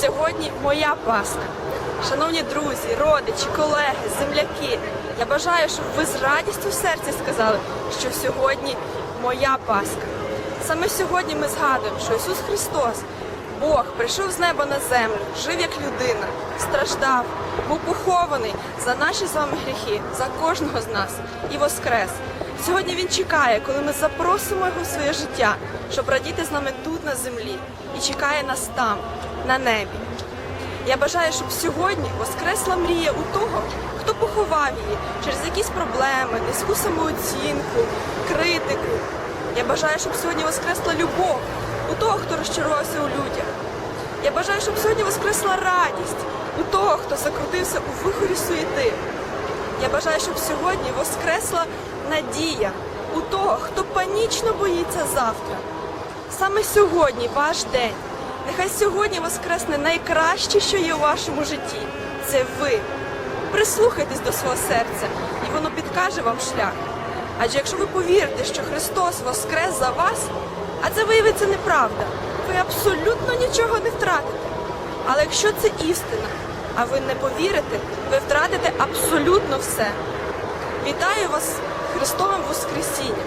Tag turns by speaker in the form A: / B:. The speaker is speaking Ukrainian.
A: Сьогодні моя Пасха. Шановні друзі, родичі, колеги, земляки. Я бажаю, щоб ви з радістю в серці сказали, що сьогодні моя Пасха. Саме сьогодні ми згадуємо, що Ісус Христос, Бог, прийшов з неба на землю, жив як людина, страждав, був похований за наші з вами гріхи, за кожного з нас і воскрес. Сьогодні Він чекає, коли ми запросимо його в своє життя, щоб радіти з нами тут на землі, і чекає нас там, на небі. Я бажаю, щоб сьогодні воскресла мрія у того, хто поховав її через якісь проблеми, низьку самооцінку, критику. Я бажаю, щоб сьогодні воскресла любов у того, хто розчарувався у людях. Я бажаю, щоб сьогодні воскресла радість у того, хто закрутився у вихорі суєти. Я бажаю, щоб сьогодні воскресла надія у того, хто панічно боїться завтра. Саме сьогодні ваш день. Нехай сьогодні воскресне найкраще, що є у вашому житті. Це ви. Прислухайтесь до свого серця, і воно підкаже вам шлях. Адже якщо ви повірите, що Христос воскрес за вас, а це виявиться неправда, ви абсолютно нічого не втратите. Але якщо це істина, а ви не повірите, ви втратите абсолютно все. Вітаю вас Христовим Воскресінням!